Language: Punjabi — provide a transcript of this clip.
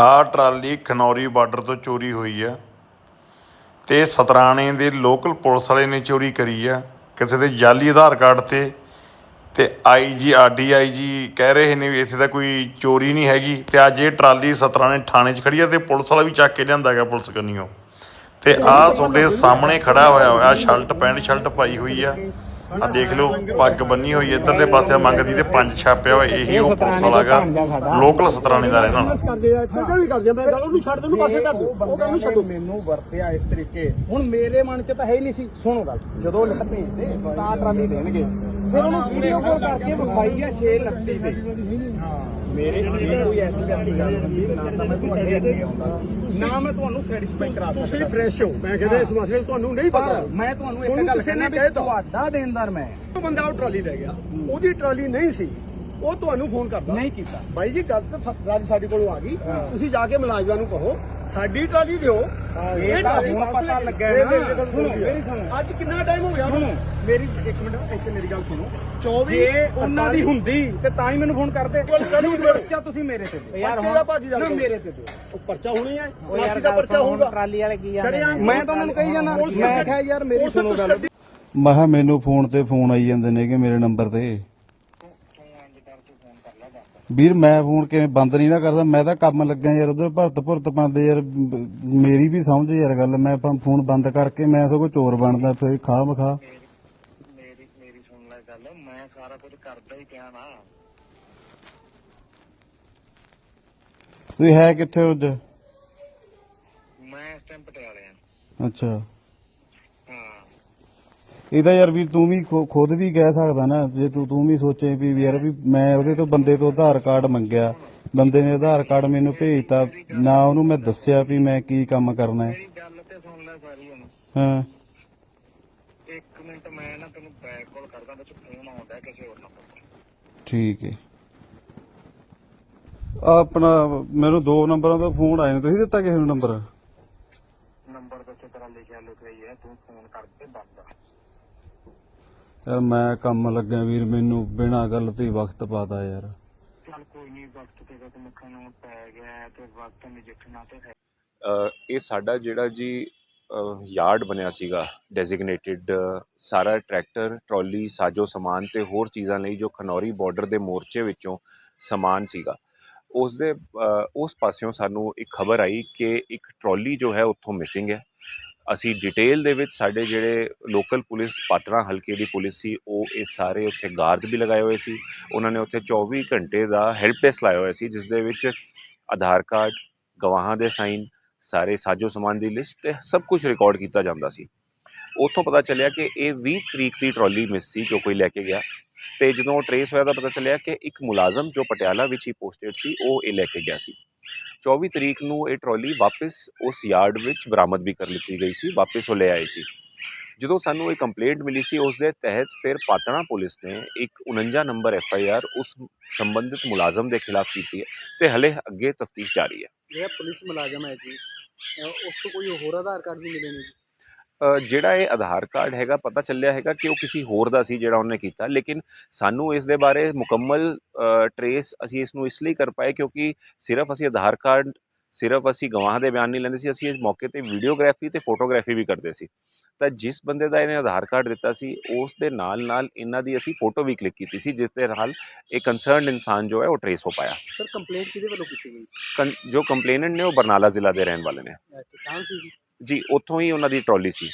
ਆਹ ਟਰਾਲੀ ਖਨੌਰੀ ਬਾਰਡਰ ਤੋਂ ਚੋਰੀ ਹੋਈ ਆ ਤੇ ਸਤਰਾਣੇ ਦੇ ਲੋਕਲ ਪੁਲਿਸ ਵਾਲੇ ਨੇ ਚੋਰੀ ਕਰੀ ਆ। ਕਿਸੇ ਦੇ ਜਾਲੀ ਆਧਾਰ ਕਾਰਡ ਤੇ ਤੇ ਆਈਜੀ ਆਰਡੀਆਈਜੀ ਕਹਿ ਰਹੇ ਨੇ ਵੀ ਇਸੇ ਦਾ ਕੋਈ ਚੋਰੀ ਨਹੀਂ ਹੈਗੀ ਤੇ ਅੱਜ ਇਹ ਟਰਾਲੀ ਸਤਰਾਣੇ ਥਾਣੇ 'ਚ ਖੜੀ ਆ ਤੇ ਪੁਲਿਸ ਵਾਲਾ ਵੀ ਚੱਕ ਕੇ ਲਿਆਂਦਾ ਹੈਗਾ ਪੁਲਿਸ ਕੰਨੀਓ। ਤੇ ਆਹ ਤੁਹਾਡੇ ਸਾਹਮਣੇ ਖੜਾ ਹੋਇਆ ਹੋਇਆ ਸ਼ਰਟ ਪੈਂਟ ਸ਼ਰਟ ਪਾਈ ਹੋਈ ਆ। ਆ ਦੇਖ ਲਓ ਪੱਗ ਬੰਨੀ ਹੋਈ ਇਧਰਲੇ ਪਾਸੇ ਮੰਗਦੀ ਤੇ ਪੰਜ ਛਾਪਿਆ ਹੋਇਆ ਇਹੀ ਉਹ ਪੁਲਿਸ ਵਾਲਾ ਗਾ ਲੋਕਲ ਸਤਰਾਣੇ ਦਾ ਰਹਿਣ ਕਰਦੇ ਆ ਇੱਥੇ ਵੀ ਕਰਦੇ ਆ? ਮੈਂ ਗੱਲ ਉਹਨੂੰ ਛੱਡ ਦੇ ਉਹਨੂੰ ਪਾਸੇ ਕਰ ਦੇ। ਉਹ ਗੱਲ ਨੂੰ ਛੱਡੋ। ਮੈਨੂੰ ਵਰਤਿਆ ਇਸ ਤਰੀਕੇ। ਹੁਣ ਮੇਰੇ ਮਨ 'ਚ ਤਾਂ ਹੈ ਹੀ ਨਹੀਂ ਸੀ। ਸੁਣੋ ਗੱਲ। ਜਦੋਂ ਲਿਖ ਭੇਜਦੇ ਤਾਂ ਟਰਾਲੀ ਦੇਣਗੇ। ਫਿਰ ਉਹਨੂੰ ਵੀਡੀਓ ਕਾਲ ਕਰਕੇ ਵਿਖਾਈ ਆ 6:29 ਤੇ। ਮੇਰੇ ਕੋਈ ਐਸੀ ਵੈਸੀ ਗੱਲ ਨਹੀਂ ਨਾ ਤਾਂ ਮੈਂ ਤੁਹਾਡੇ ਅੱਗੇ ਆਉਂਦਾ। ਨਾ ਮੈਂ ਤੁਹਾਨੂੰ ਸੈਟੀਸਫਾਈ ਕਰਾ ਤੁਸੀਂ ਸਕਦਾ ਫਰੈਸ਼ ਹੋ। ਮੈਂ ਕਹਿੰਦਾ ਇਸ ਮਸਲੇ ਤੁਹਾਨੂੰ ਨਹੀਂ ਪਤਾ। ਮੈਂ ਤੁਹਾਨੂੰ ਇੱਕ ਗੱਲ ਕਹਿਣਾ ਵੀ। ਤੁਹਾਡਾ ਦੇਣਦਾਰ ਮੈਂ। ਉਹ ਬੰਦਾ ਉਹ ਟਰਾਲੀ ਲੈ ਗਿਆ। ਉਹਦੀ ਟਰਾਲੀ ਨਹੀਂ ਸੀ। ਉਹ ਤੁਹਾਨੂੰ ਫੋਨ ਕਰਦਾ। ਨਹੀਂ ਕੀਤਾ। ਬਾਈ ਜੀ ਗੱਲ ਤਾਂ ਟਰਾਲੀ ਸਾਡੇ ਕੋਲੋਂ ਆ ਗਈ। ਤੁਸੀਂ ਜਾ ਕੇ ਮੁਲਾਜ਼ਮਾਂ ਨੂੰ ਕਹੋ। ਸਾਡੀ ਟਰਾਲੀ ਦਿਓ। ਇਹ ਤਾਂ ਟਰਾਲੀ ਹੁਣ ਵਾਪਸ ਪਤਾ ਲੈ ਲੱਗਿਆ ਕੇ- ਨਾ। ਮੇਰੀ ਗੱਲ ਸੁਣੋ, ਮੇਰੀ ਸੁਣੋ। ਅੱਜ ਕਿੰਨਾ ਟਾਈਮ ਹੋ ਗਿਆ? ਸੁਣੋ। ਮੇਰੀ ਇੱਕ ਮਿੰਟ ਇੱਥੇ ਮੇਰੀ ਗੱਲ ਸੁਣੋ। 24 ਜੇ ਉਹਨਾਂ ਦੀ ਹੁੰਦੀ ਤੇ ਤਾਂ ਹੀ ਮੈਨੂੰ ਫੋਨ ਕਰਦੇ। ਗੱਲ ਕਰਨੀ ਨਹੀਂ। ਪਰਚਾ ਤੁਸੀਂ ਮੇਰੇ ਤੇ ਦਿਓ। ਯਾਰ ਹੁਣ ਭਾਜੀ ਨਾ ਮੇਰੇ ਤੇ ਦਿਓ। ਉਹ ਪਰਚਾ ਹੋਣੀ ਹੈ ਉਹ ਯਾਰ ਮਾਸੀ ਦਾ ਗੱਲ ਪਰਚਾ ਸੁਣ, ਹੋਊਗਾ। ਟਰਾਲੀ ਵਾਲੇ ਕੀ ਸ਼ਰੇਆਮ ਜਾਂਦੇ ਮੈਂ ਤਾਂ ਉਹਨਾਂ ਨੂੰ ਕਹੀ ਪੁਲਿਸ ਮੈਂ ਕਿਹਾ ਯਾਰ ਮੇਰੀ ਸੁਣੋ ਗੱਲ। ਮੈਂ ਕਿਹਾ ਮੈਨੂੰ ਫੋਨ ਤੇ ਫੋਨ ਆਈ ਜਾਂਦੇ ਨੇਗੇ ਮੇਰੇ ਨੰਬਰ ਤੇ। ਵੀਰ ਮੈਂ ਫੋਨ ਕਿਵੇਂ ਬੰਦ ਨਹੀਂ ਨਾ ਕਰਦਾ ਮੈਂ ਤਾਂ ਕੰਮ ਲੱਗਾ ਯਾਰ ਉਧਰ ਭਰਤ ਭੁਰਤ ਪਾਉਂਦੇ ਯਾਰ ਬ- ਮੇਰੀ ਵੀ ਸਮਝ ਯਾਰ ਗੱਲ ਮੈਂ ਪ- ਫੋਨ ਬੰਦ ਕਰਕੇ ਮੈਂ ਸਗੋਂ ਚੋਰ ਬਣਦਾ ਫਿਰ ਖਾ ਮਖਾ। ਮੇਰੀ ਮੇਰੀ ਸੁਣ ਲੈ ਗੱਲ ਮੈਂ ਸਾਰਾ ਕੁਝ ਕਰਦਾ ਹੀ ਪਿਆ ਨਾ। ਤੁਸੀਂ ਹੈ ਕਿੱਥੇ ਉੱਜ ਮੈਂ ਇਸ ਟਾਈਮ ਪਟਿਆਲੇ ਆ। ਅੱਛਾ। ਹਾਂ। ਇਹਦਾ ਯਾਰ ਵੀ ਤੂੰ ਵੀ ਖੁ- ਖੁਦ ਵੀ ਕਹਿ ਸਕਦਾ ਨਾ ਜੇ ਤੂੰ ਤੂੰ ਵੀ ਸੋਚੇ ਵੀ ਯਾਰ ਵੀ ਮੈਂ ਉਹਦੇ ਤੋਂ ਬੰਦੇ ਤੋਂ ਆਧਾਰ ਕਾਰਡ ਮੰਗਿਆ ਬੰਦੇ ਨੇ ਆਧਾਰ ਕਾਰਡ ਮੈਨੂੰ ਭੇਜਤਾ ਨਾ ਉਹਨੂੰ ਮੈਂ ਦੱਸਿਆ ਵੀ ਮੈਂ ਕੀ ਕੰਮ ਕਰਨਾ ਹੈ। ਮੇਰੀ ਗੱਲ ਤੇ ਸੁਣ ਲੈ ਸਾਰੀ ਹੁਣ। ਹਾਂ। ਇੱਕ ਮਿੰਟ ਮੈਂ ਨਾ ਤੈਨੂੰ ਬੈਕ ਕਾਲ ਕਰਦਾ ਵਿੱਚ ਫੋਨ ਆਉਂਦਾ ਕਿਸੇ ਹੋਰ ਨੰਬਰ ਤੋਂ। ਠੀਕ ਹੈ ਆਹ ਆਪਣਾ ਮੈਨੂੰ ਦੋ ਨੰਬਰਾਂ ਤੋਂ ਫੋਨ ਆਏ ਨੇ ਤੁਸੀਂ ਦਿੱਤਾ ਕਿਸੇ ਨੂੰ ਨੰਬਰ ਨੰਬਰ ਤੇ ਤੇਰਾ ਲਿਖਿਆ ਲੁਕ ਰਹੀ ਹੈ ਤੂੰ ਫੋਨ ਕਰਦੇ ਬੰਦ ਯਾਰ ਮੈਂ ਕੰਮ ਲੱਗਿਆ ਵੀਰ ਮੈਨੂੰ ਬਿਨਾਂ ਗੱਲ ਤੇ ਹੀ ਵਕਤ ਪਾਤਾ ਯਾਰ। ਚੱਲ ਕੋਈ ਨਹੀਂ ਵਕਤ ਤੇ ਤਾਂ ਮੁੱਖਾਂ ਨੂੰ ਪੈ ਗਿਆ ਤੇ ਵਕਤ ਨਜਿੱਠਣਾ ਤੇ ਹੈ। ਅ, ਇਹ ਸਾਡਾ ਜਿਹੜਾ ਜੀ ਯਾਰਡ ਬਣਿਆ ਸੀਗਾ ਡੈਜ਼ਿਗਨੇਟਿਡ ਸਾਰਾ ਟਰੈਕਟਰ ਟਰਾਲੀ ਸਾਜੋ ਸਮਾਨ ਤੇ ਹੋਰ ਚੀਜ਼ਾਂ ਲਈ ਜੋ ਖਨੌਰੀ ਬਾਰਡਰ ਦੇ ਮੋਰਚੇ ਵਿੱਚੋਂ ਸਮਾਨ ਸੀਗਾ। ਉਸ ਦੇ ਉਸ ਪਾਸਿਓਂ ਸਾਨੂੰ ਇੱਕ ਖਬਰ ਆਈ ਕਿ ਇੱਕ ਟਰਾਲੀ ਜੋ ਹੈ ਉੱਥੋਂ ਮਿਸਿੰਗ ਹੈ। ਅਸੀਂ ਡਿਟੇਲ ਦੇ ਵਿੱਚ ਸਾਡੇ ਜਿਹੜੇ ਲੋਕਲ ਪੁਲਿਸ ਪਾਟਨਾ ਹਲਕੇ ਦੀ ਪੁਲਿਸ ਸੀ, ਉਹ ਇਹ ਸਾਰੇ ਉੱਥੇ ਗਾਰਡ ਵੀ ਲਗਾਏ ਹੋਏ ਸੀ। ਉਹਨਾਂ ਨੇ ਉੱਥੇ 24 ਘੰਟੇ ਦਾ ਹੈਲਪ ਡੈਸਕ ਲਾਇਆ ਹੋਇਆ ਸੀ, ਜਿਸ ਦੇ ਵਿੱਚ ਆਧਾਰ ਕਾਰਡ, ਗਵਾਹਾਂ ਦੇ ਸਾਈਨ ਸਾਰੇ ਸਾਜੋ ਸਮਾਨ ਦੀ ਲਿਸਟ ਤੇ ਸਭ ਕੁਝ ਰਿਕਾਰਡ ਕੀਤਾ ਜਾਂਦਾ ਸੀ। ਉੱਥੋਂ ਪਤਾ ਚੱਲਿਆ ਕਿ ਇਹ 20 ਤਰੀਕ ਦੀ ਟਰਾਲੀ ਮਿਸ ਸੀ ਜੋ ਕੋਈ ਲੈ ਕੇ ਗਿਆ ਤੇ ਜਦੋਂ ਟਰੇਸ ਹੋਇਆ ਤਾਂ ਪਤਾ ਚੱਲਿਆ ਕਿ ਇੱਕ ਮੁਲਾਜ਼ਮ ਜੋ ਪਟਿਆਲਾ ਵਿੱਚ ਹੀ ਪੋਸਟਡ ਸੀ, ਉਹ ਇਹ ਲੈ ਕੇ ਗਿਆ ਸੀ। 24 ਤਰੀਕ ਨੂੰ ਇਹ ਟਰਾਲੀ ਵਾਪਸ ਉਸ ਯਾਰਡ ਵਿੱਚ ਬਰਾਮਦ ਵੀ ਕਰ ਲਿੱਤੀ ਗਈ ਸੀ, ਵਾਪਸ ਉਹ ਲੈ ਆਏ ਸੀ। ਜਦੋਂ ਸਾਨੂੰ ਇਹ ਕੰਪਲੇਂਟ ਮਿਲੀ ਸੀ, ਉਸ ਦੇ ਤਹਿਤ ਫਿਰ ਪਾਤਣਾ ਪੁਲਿਸ ਨੇ ਇੱਕ 49 ਨੰਬਰ ਐਫ ਆਈ ਆਰ ਉਸ ਸੰਬੰਧਿਤ ਮੁਲਾਜ਼ਮ ਦੇ ਖਿਲਾਫ ਕੀਤੀ ਹੈ ਤੇ ਹਲੇ ਅੱਗੇ ਤਫਤੀਸ਼ ਜਾਰੀ ਹੈ। ਜਿਹੜਾ ਪੁਲਿਸ ਮੁਲਾਜ਼ਮ ਹੈ ਜੀ। ਉਸ ਤੋਂ ਕੋਈ ਹੋਰ ਆਧਾਰ ਕਾਰਡ ਵੀ ਮਿਲੇ ਨੇ ਜਿਹੜਾ ਇਹ ਆਧਾਰ ਕਾਰਡ ਹੈਗਾ ਪਤਾ ਚੱਲਿਆ ਹੈਗਾ ਕਿ ਉਹ ਕਿਸੇ ਹੋਰ ਦਾ ਸੀ ਜਿਹੜਾ ਉਹਨੇ ਕੀਤਾ ਲੇਕਿਨ ਸਾਨੂੰ ਇਸ ਦੇ ਬਾਰੇ ਮੁਕੰਮਲ ਟਰੇਸ ਅਸੀਂ ਇਸ ਨੂੰ ਇਸ ਲਈ ਕਰ ਪਾਏ ਕਿਉਂਕਿ ਸਿਰਫ ਅਸੀਂ ਆਧਾਰ ਕਾਰਡ ਸਿਰਫ ਅਸੀਂ ਗਵਾਹ ਦੇ ਬਿਆਨ ਨਹੀਂ ਲੈਂਦੇ ਸੀ ਅਸੀਂ ਇਸ ਮੌਕੇ ਤੇ ਵੀਡੀਓਗ੍ਰਾਫੀ ਤੇ ਫੋਟੋਗ੍ਰਾਫੀ ਵੀ ਕਰਦੇ ਸੀ। ਤਾਂ ਜਿਸ ਬੰਦੇ ਦਾ ਇਹਨੇ ਆਧਾਰ ਕਾਰਡ ਦਿੱਤਾ ਸੀ ਉਸ ਦੇ ਨਾਲ ਨਾਲ ਇਹਨਾਂ ਦੀ ਅਸੀਂ ਫੋਟੋ ਵੀ ਕਲਿੱਕ ਕੀਤੀ ਸੀ ਜਿਸ ਦੇ ਨਾਲ ਇਹ ਕੰਸਰਨਡ ਇਨਸਾਨ ਜੋ ਹੈ ਉਹ ਟਰੇਸ ਹੋ ਪਾਇਆ। ਸਰ ਕੰਪਲੇਂਟ ਕਿਹਦੇ ਵੱਲੋਂ ਕੀਤੀ ਗਈ? ਜੋ ਕੰਪਲੇਨੈਂਟ ਨੇ ਉਹ ਬਰਨਾਲਾ ਜ਼ਿਲ੍ਹਾ ਦੇ ਰਹਿਣ ਵਾਲੇ ਨੇ। ਕਿਸਾਨ ਸੀ ਜੀ। ਜੀ ਉੱਥੋਂ ਹੀ ਉਹਨਾਂ ਦੀ ਟਰਾਲੀ ਸੀ।